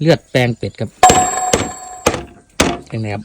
เลือดแปลงเป็ดครับยังไงครับ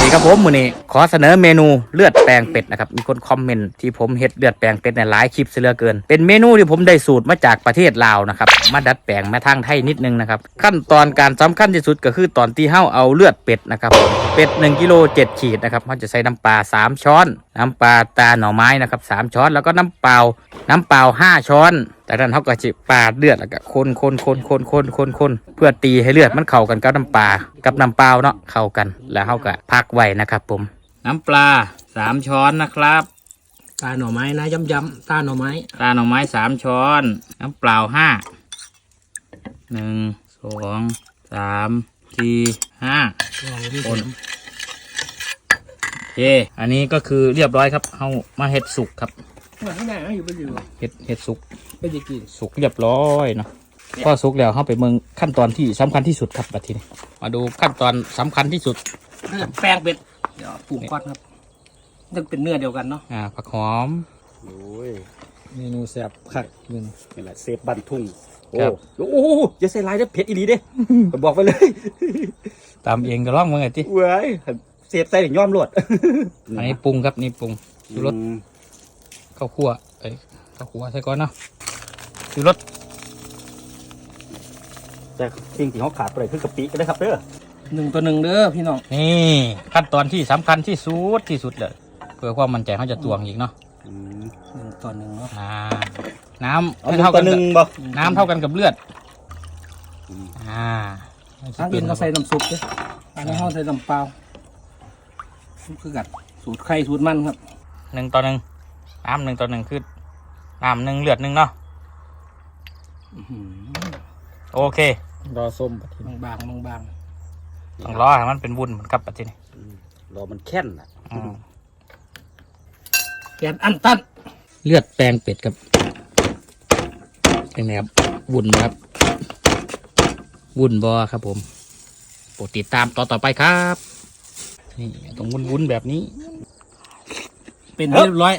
นี่ครับผมมือนี้ขอเสนอเมนูเลือดแปลงเป็ดนะครับมีคนคอมเมนต์ที่ผมเฮ็ดเลือดแปลงเป็ดในหลายคลิปเสลือเกิน เป็นเมนูที่ผมได้สูตรมาจากประเทศลาวนะครับมาดัดแปลงมาทางไทยนิดนึงนะครับขั้นตอนการสำคัญที่สุดก็คือตอนที่เฮาเอาเลือดเป็ดนะครับเป็ด1กิโล7ขีดนะครับเราจะใส่น้ำปลา3ช้อน น้ำปลาตาหน่อไม้นะครับสามช้อนแล้วก็น้ำเปล่าน้ำเปล่าห้าช้อน จากนั้นเขาก็จะปาดเลือดแล้วก็คนคนคนคนคนคนคนเพื่อตีให้เลือดมันเข้ากันกับน้ำปลากับน้ำเปล่าเนาะเข้ากันแล้วเขาก็พักไว้นะครับ ผม น้ำปลาสามช้อนนะครับตาหน่อไม้นะย้ำย้ำๆตาหน่อไม้ตาหน่อไม้สามช้อน น้ำเปล่าห้าหนึ่งสองสามสี่ห้าลองที่คนโอเคอันนี้ก็คือเรียบร้อยครับเอามาเห็ดสุกครับเหมือนแม่อยู่ไปอยู่เห็ดเห็ดสุกไปจะกินสุกเรียบร้อยเนาะพอสุกแล้วเข้าไปเมืองขั้นตอนที่สำคัญที่สุดครับบัดทีนี้มาดูขั้นตอนสำคัญที่สุดแป้งเป็ดเดี๋ยวปลูกก่อนครับต้องเป็นเนื้อเดียวกันเนาะอ่าผักหอมโอ้ยเมนูแซ่บคักมึงนี่แหละเซฟบันทุ่งโอ้ครับโอ้โหอย่าใส่ลายเด้อเผ็ดอีหลีเด้ผมบอกไปเลย ตามเองก็ร้องเมืองไงที่เว้ยเซฟใส่ถึงย่อมรวดอันนี้ปรุงครับนี่ปรุงชูรสอืม ข้าวคั่วเอ้ยข้าวคั่วใส่ก่อนเนาะชูรสแต่สิ่งที่เขาขาดไปเลยคือกะปิก็ได้ครับเด้อหนึ่งตัวหนึ่งเด้อพี่น้องนี่ขั้นตอนที่สำคัญที่สุดที่สุดเลยเพื่อความมั่นใจเขาจะตวงอีกเนาะอืมหนึ่งตัวหนึ่งเนาะอ่าน้ำเอาให้หนึ่งเท่าต่กัอนหนึ่งกับบ่น้ำเท่ากันกับเลือดอืมอ่าทั้งอื่นเราใส่น้ำซุปเด้ออันนี้เราใส่น้ำเปล่าคือกัดสูตรไข่สูตรมันครับหนึ่งต่อหนึ่ง น้ำหนึ่งต่อหนึ่งคือน้ำหนึ่งเลือดหนึ่งเนาะอื้อหืโอเครอส้มบางบางบางบางต้องรอให้มันเป็นวุ้นเหมือนกับปัจจุบันอืมรอมันแค่นน่ะๆแกนอันตันเลือดแปลงเป็ดครับเป็นไงครับวุ้นบ่ครับ วุ้นบอครับผมโปรดติดตามต่อต่อไปครับ นี่ต้องวุ้นวุ้นๆแบบนี้ เป็นเรียบร้อย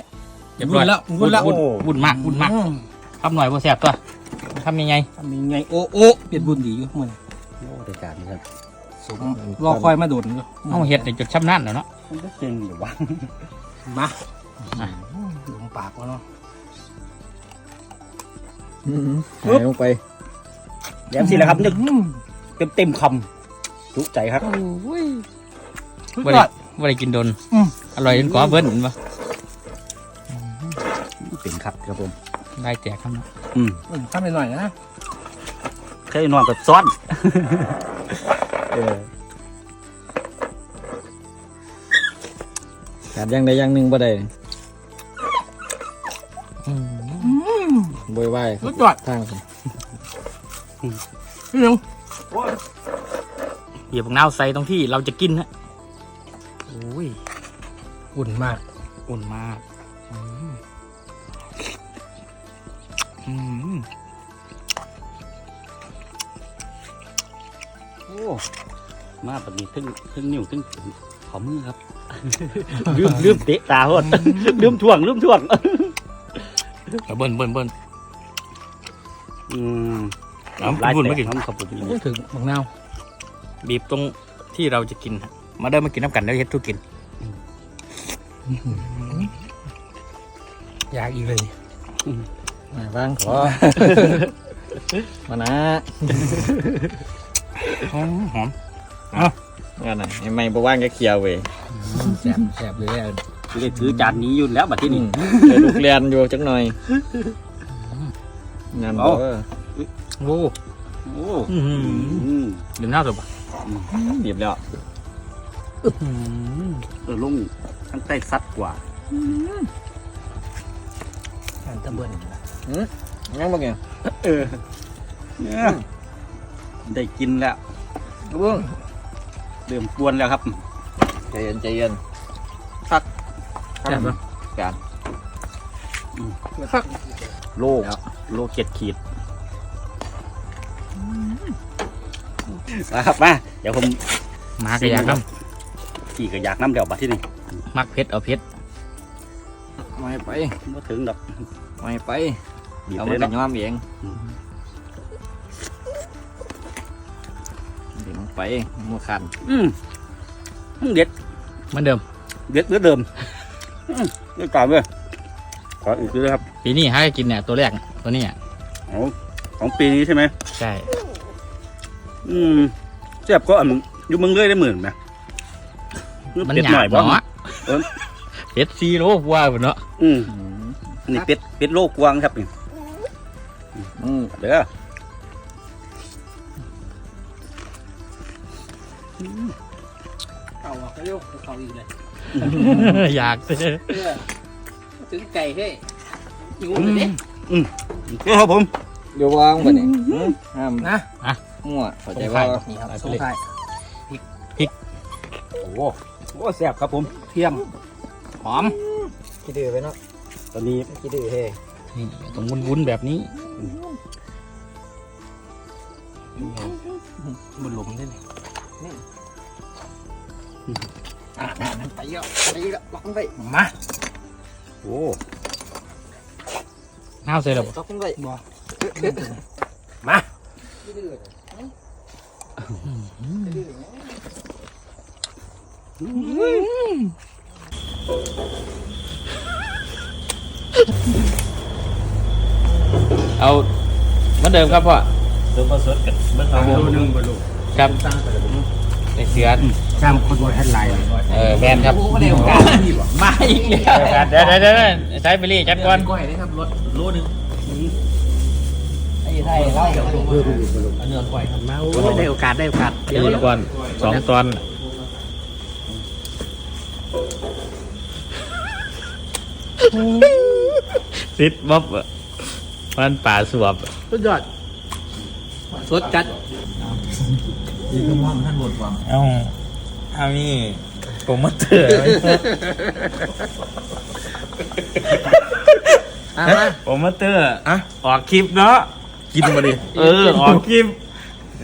เรียบร้อยแล้ววุ้นแล้ววุ้นวุ้นมากวุ้นมากอืทำหน่อยบ่แสบตัวทำยังไงทำยังไงโอ้โอ้เปลี่ยนบุญดีอยู่มึงโอ้ได้การนี่ครับสมรอคอยมาโดดอยู่เอาเห็ดในจุดช้ำนั่นแล้วเนาะมันก็เก่งอยู่วะมาอะหลงปากวะเนาะหายลงไปแย้มสิแหละครับนึกเต็มเต็มๆคำจุใจครับสุดบ่ยได้อดบ่ได้กินโดนอืมอร่อยจนขอเบิ้ลเห็นปะเป็น ครับครับผมได้แจกครับเนาะอืมอืมข้ามไปหน่อยนะเคยนอนกับซ้อนเออขาดอย่างใดอย่างหนึ่งบ่ได้อืมบวยวายสุดยอดทางผมพี่หนึ่งเหยียบของน้าวใส่ตรงที่เราจะกินฮะโอ้ย อุ่นมาก อุ่นมาก อืมโอ้ มาแบบนี้ทึ่งทึ่งนิ้วทึ่งขอมือครับ ลืมลืมเตะตาโหดลืมถ่วงลืมถ่วงเอาเบิ้ลเบิ้ลเบิ้ลอืมเอาพูดไม่กินน้ำขับผมพูดถึงบางนาวบีบตรงที่เราจะกินฮะมาเดินมากินน้ำกันแล้วเฮ็ดทุกกิน อยากอีกเลย มาบ้างขอ มานะหอมหอมงั้นน่ะไอ้ไม่บ่ว่างก็เคลียร์เว้ยแสบแสบเลยอะเลยถือจานนี้อยู่แล้วบัดที่นี่เดี๋ยวลูกเรียนอยู่จักหน่อยงานเอาบ่เออโอ้โอ้อืมอืมดื่มน้ำสุปะบีบแล้วเออลงทั้งใต้ซัดกว่าอันตะเบิ้ล ยังบ่เก่งเออเนี่ยได้กินแล้วเบิ่งเริ่มปวนแล้วครับใจเย็นใจเย็นแซ่บปะการโลโลเจ็ดขีดมาครับมาเดี๋ยวผมมากระยากน้ขี่กระยากน้ำเดี๋ยวบัดที่นี่ำมักเผ็ดเอาเผ็ดไม่ไปมาถึงดอกไม่ไป บีบเอาไปมาเลยแต่เนาะย้อมเองถึงไปมัวคันอืมอืมเด็ดเหมือนเดิม เด็ดเหมือนเดิมอืมเด็ดกล่าวเลยขออีกทีนะครับปีนี้ให้กินเนี่ยตัวแรกตัวนี้อะของของปีนี้ใช่ไหมใช่ อืมแซ่บก็อันอยู่เมืองเลยได้หมื่นไหมมันเป็ดหยาหน่อยบบ้างเนาะเออเป็ดซีโร่ว่าเนาะอืมอืม นี่เป็ดเป็ดโลกกวางครับนี่ อืมเด้อเก่าอะก็เรียกเก่าอีกเลยอยากเต้ถึงไก่ให้หิวเลยเนี่ยเจ้าครับผมเดี๋ยววางไปนี่ห้ามนะมั่วเข้าใจว่านี่ครับส่งท้ายโอ้โหโอ้แซ่บครับผมเทียมหอมคิดดื้อไปเนาะตอนนี้คิดดื้อเฮ้ นี่ต้องวุ้นๆแบบนี้บนหลมได้เลยอะไปเยอะไปเยอะลอกไปมาโอ้น้าวเสร็จแล้วบ่ต้องไปบ่มา เอาเหมือนเดิมครับพ่อตัวผสมกับเบื้องหลังโลนึงบนหลุมครับไอเสือจำคนบนแฮนไลน์เออแมนครับโอ้ในโอกาสที่บ่มาอีกแล้วเดี๋ยวเดี๋ยวเดี๋ยวใช้ไปรีจัดก่อนก้อยนะครับรถโลนึงไอ้ไทยเล่าเกี่ยวกับเพื่อนเนื้อก้อยครับมาโอ้ได้โอกาสได้โอกาสเดี๋ยวก่อนสองตอนซิดบ๊อบ มันป่าสวบสุดยอดสดจัดเอ้าถ้ามีผมมาเถอะอะมาผมมาเตอร์อะออกคลิปเนาะกินมาดิเออออกคลิป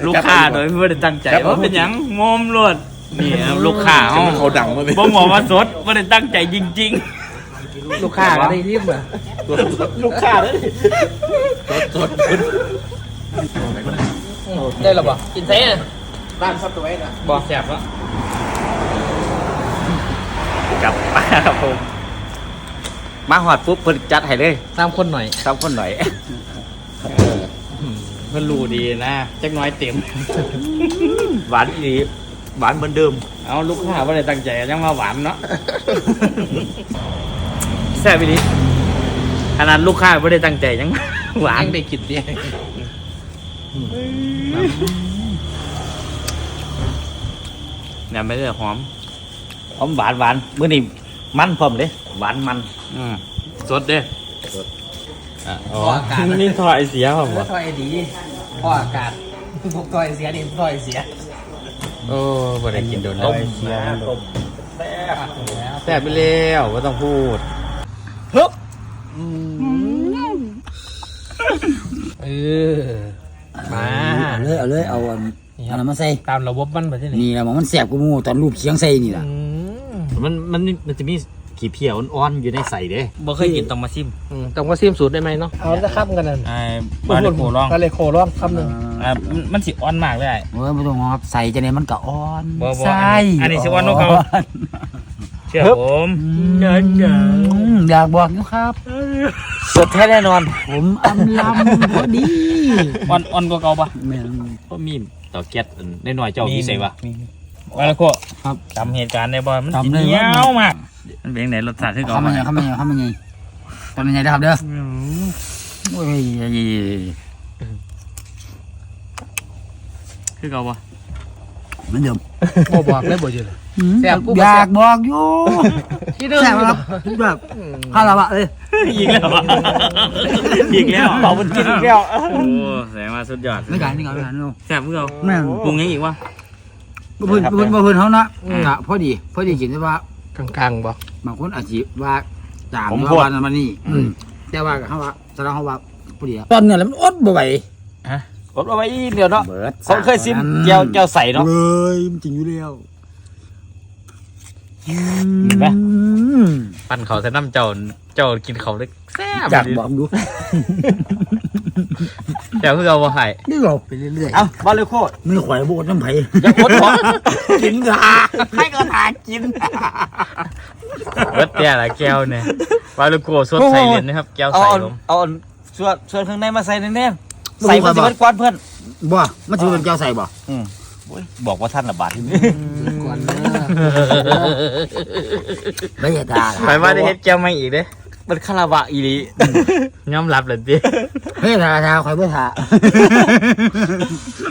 ลูกค้าโดยไม่ได้ตั้งใจว่าเป็นหยังงมรวดนี่ครับลูกค้าเขาเขาดังมาเลยผมบอกว่าสดไม่ได้ตั้งใจจริง ลูกค้าก็ได้รีบอะๆลูกค้าเลยได้หรอบ่กินเซ่ร้านซับตัวไว้นะบอกแสบแล้วกลับมาครับผมมาหอดปุ๊บเพิ่นจัดให้เลยตามคนหน่อยซ้ำคนหน่อยเพิ่นรู้ดีนะจักหน้อยเต็มหวานอีหลีหวานเหมือนเดิม เอาลูกค้าว่าได้ตั้งใจยังมาหวานเนาะแซ่บอีหลีขนาดลูกค้าไม่ได้ตั้งใจยัง หวาน ยังได้กินเนี่ยเนี่ยไม่ได้หอม หอมหวานหวานมื้อนี้มันพร้อมเลยหวานมัน อืมสดเด้อะอ๋อนี่ถอยเสียผมเออวะถอยดีพ่ออากาศพวกถอยเสียนี่ถอยเสีย โอ้บ่ได้กินโดนแล้วเสียต้มแซ่บไปแล้วไม่ต้องพูด ออมา เอาเลยเอาเลยเอาอันนี่คอัรันบนั้นมาใส่ตามระบบมันไปที่ไหนนี่แหละหมองมันแสบกูมูตอนรูปเคียงใส่นี่ล่ะอืมมันมันมันจะมีขี้เพียอ่อนๆอยู่ในใส่เด้บ่เคยกินต้องมาซิมอืมต้องมาซิมสูตรได้ไหมเนาะเอาจะข้ามกันนั่นไอ้บาเลโกลองบาเลโคลองคำหนึ่งอ่ามันสิอ่อนมากเลยเออไม่ต้องงอครับใส่จะเนี่ยมันก็อ่อนบ่บ่ใส่อันนี้สิอ่อนกว่าเก่าเชื่อผมเดินเดินอยากบอกอยู่ครับ สดแท้แน่นอน ผมอำลำพอดีอ่อนอ่อนกว่าเก่าปะแม่นก็มีต่อแก๊สในหน่อยๆเจ้ามีใส่ปะบาเลโกครับจำเหตุการณ์ได้บ่มันจำได้เหนีว่ายวมากมันเป็นไหนรสชาติที่เก่าเข้ามามาไงเข้ามาไงเข้ามาไงทำยังไงนะครับเด้อโอ้ยคือเก่าปะเหมือนเดิมบ่บอกเลยบ่เยอะเลย แซ่บกูบ่อแซ่บยากบอกอยู่ที่เดิมแซ่บครับแบบข้าวละบะเลยอีกแล้วอีกแล้วเบามันกินอีกแล้ว โอ้แสดงว่าสุดยอดไม่ไก่ไม่ไก่ไม่ไก่เนาะแซ่บเพื่อแม่นปรุงยังอีกวะบ่เพิ่นบ่เพิ่นบ่เพิ่นเขานะกะพอดี พอดีกินได้ว่ากลางๆบ่ บางคนอาจจะว่าจางผมว่าพูด วันนั้นมันนี่อืม แต่ว่าเขาว่าแสดงเขาว่าพอดีตอนเนี่ยแล้วมันอดบ่ไหวกดเอาไว้อีกเดียวเนาะเบิดเขาเคยซิมเจียวเจียวใส่เนาะเลยมันจริงอยู่แล้ว เห็นปะ ปั่นเขาใส่น้ำเจ้าเจ้ากินเขาได้แซ่บอยากบอกดูแก้วคือเอาบ่ให้นี่เราไปเรื่อยเอาบอลเลยโคตรๆไม่ขวายโบดน้ำไผ่อย่าโคตรหรอกกินกาให้ก็ทานกินเบิดแต่ละแก้วเนี่ยวาลูโกสดใส่เหรียญนะครับแก้วเอาใส่เอาลมเอาส่วนส่วนข้างในมาใส่แน่ๆใส่มันสิเบิดก้อนเพื่อนบ่มันถือเป็นแก้วใส่บ่อืม โอ้ยบอกว่าท่านละบาทที่นี่ก่อนนะไม่ใช่ตาไปว่าได้เฮ็ดแก้วใหม่อีกเด้มันคาราวะอีหลียอมรับเลยดิเฮ้ยตาตาคอยเพื่อทา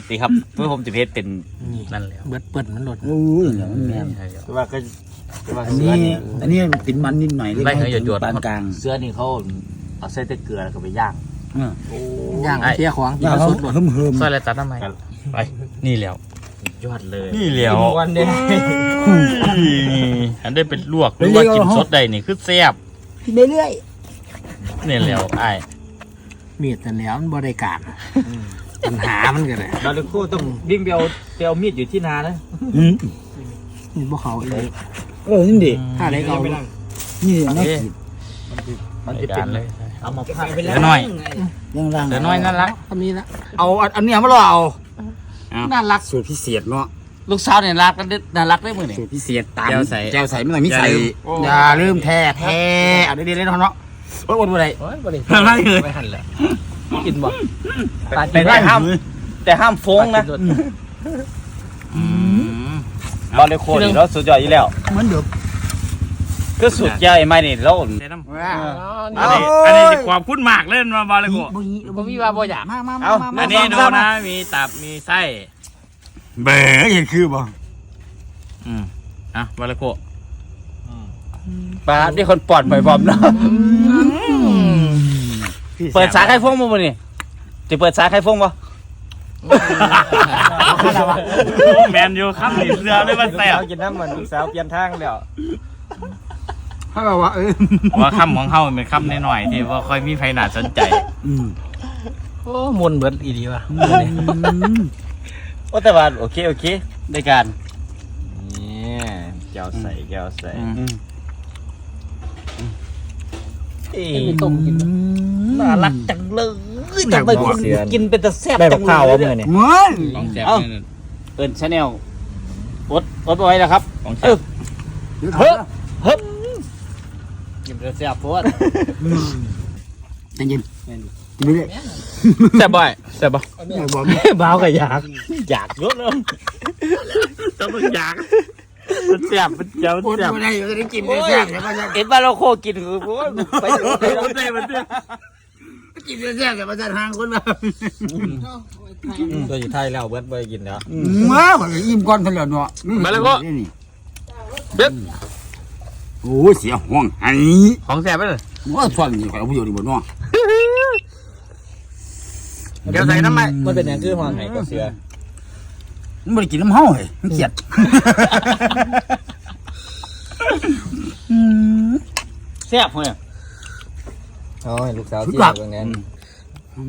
สิครับเพื่อผมจะเพชรเป็นนั่นแหละเบิดเปิดมันหลดโอ้ยอย่างนั้นแม่นว่าก็ว่าอันนี้อันนี้ติดมันนิดหน่อยเล็กไม่เคยหยดหยดปานกลางเสื้อนี่เขาเอาใส่แต่เกลือแล้วก็ไปย่างย่างเที่ยของอย่าเขาสุดหลดเฮิมเฮิมซอยอะไรตัดทำไมไปนี่แล้ว ยอดเลยนี่แล้ววันเดียวอันได้เป็นลวกหรือว่ากินสดได้นี่คือแซ่บไปเรื่อยนี่แล้วไอ้ายมีดแต่แล้วมันบริการปัญหามันกันเลยบอลเลยโคตรต้องวิ่งไปเอาไปเอามีดอยู่ที่นานะอืมนี่พวกเขาอีกเออนี่ดิถ้าได้เขานี่น่ากินมันจะจาเป็นนเลยเอามาพักเดี๋ยวหน่อยยังร่างเดี๋ยวน้อยน่ารักทำนี้ละเอาอันอันเนี้ยมาล่อเอา น่ารักสูตรพิเศษเนาะลูกสาวเนี่ยรักกันน่ารักได้มือนี่สูตรพิเศษตามแก้วใส่แก้วใส่ไม่ต้องมีใส่อย่าลืมอย่าลืมแท้แท้เอาดีๆเลยเนาะเนาะโอ้ยอดบ่ได้โอ้ยบริอะไรเลยไม่หันแหละกินบ่แต่แต่ห้ามแต่ห้ามโฟ้งนะอืม บอลเลยโคตรนี่เราสุดยอดอยู่แล้วเหมือนเดิม ก็สุดยอดไอ้ไม่นี่เราใส่น้ำว้าอันนี้อันนี้ขอบคุณมากเลยมาบอลเลยกูบ่มีบ่มีว่าบ่อยากมามามาเอามาอันนี้ดูนะมีตับมีไส้เบ๋เห็นคือบ่อืมอะบอลเลยกูปลาที่คนปอดบ่อยบอมเนาะเปิดสายไข่ฟงมั้งนี่จะเปิดสายไข่ฟงป่ะแมนยูครับหนีเรือเลยมันแสบกินน้ำมันลูกสาวเปลี่ยนทางแล้ว ถ้าแบบว่าเออว่าคำของเขาเป็นคำน้อยๆที่ว่าค่อยมีใครหนาสนใจ อืมโอ้มนเบิดอีดีว่ะโอ้แต่ว่าโอเคโอเคได้การนี่แก้วใส่แก้วใส่มีต้มกินน่ารักจังเลยจังเลยคนกินเป็นตะแซ่บได้จับักงข้าวเลว่ายเนี่มื้ยอนี่มันของแสบเอ้าเอิญชาแนลอดอดไว้นะครับของแสเอบอเฮ้ยเฮ้ย กินเป็นแซ่บโพดใจเย็นกินไปเรื่อยแสบบ่อยแสบบ่อย่าบอกบ้าวก็อยากอยากเยอะเลยต้องมึงอยากมันแสบมันเจ้าอดแสบบ่ได้ก็ได้กินได้แซ่บแต่ว่าจะเอ็นบ้านเราโคกินคือโอ้ยไปเลยมันแสบมันแสบกินได้แซ่บแต่ว่าจะทางคนละตัวอยู่ไทยแล้วเบิดบ่ได้กินแล้วมาข่อยก็อิ่มก่อนเพิ่นแล้วเนาะนี่มาแล้วก็นี่เบ๊บ โอ้เสียห่วงไห้ของแสบไปเลยว่าส่วนนี่ข่อยเอาประโยชน์ดีบ่เนาะเดี๋ยวใส่น้ำมันมันเป็นหยังคือห่วงไห้ก็เสือมันบ่ได้กินน้ำเฮาเฮ้ยมันเกลียดอืมแซ่บเฮ้ยเอาให้ลูกสาวสุดที่ยอดเบิ่งแน่นอื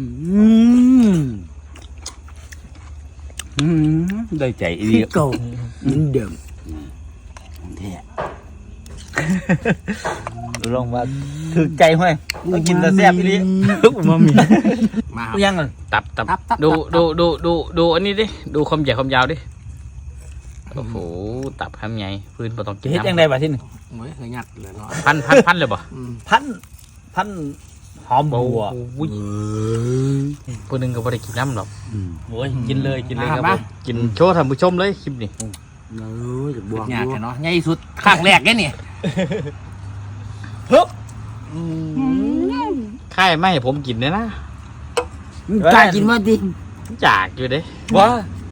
มอืมได้ใจอีคือเก่าเหมือนเดิมของแท้ ลองว่าถือใจเฮ้ยต้องกินแต่แซ่บอีหลีมามีมายังเลยตับตับดูดูดูดูดูอันนี้ดิดูความใหญ่ความยาวดิโอ้โหตับคำใหญ่พื้นบ่ต้องกินเฮ็ดน้ำยังไงบ้าที่นี่โอ้ยเคยยัดเลยเนาะพันพันพันเลยบ่พันพันหอมบัวโอ้ยผู้หนึงก็บ่ได้กินน้ำหรอกโอ้ยกินเลยกินเลยครับผมกินโชว์ท่านผู้ชมเลยคลิปนี้ เออจะบวกยากอยู่แค่เนาะใหญ่สุดข้างแรกเนี่ยนี่ค่ายไม่ให้ผมกินเลยนะมึงกล้ากินมาดิอยากอยู่เด้ว่า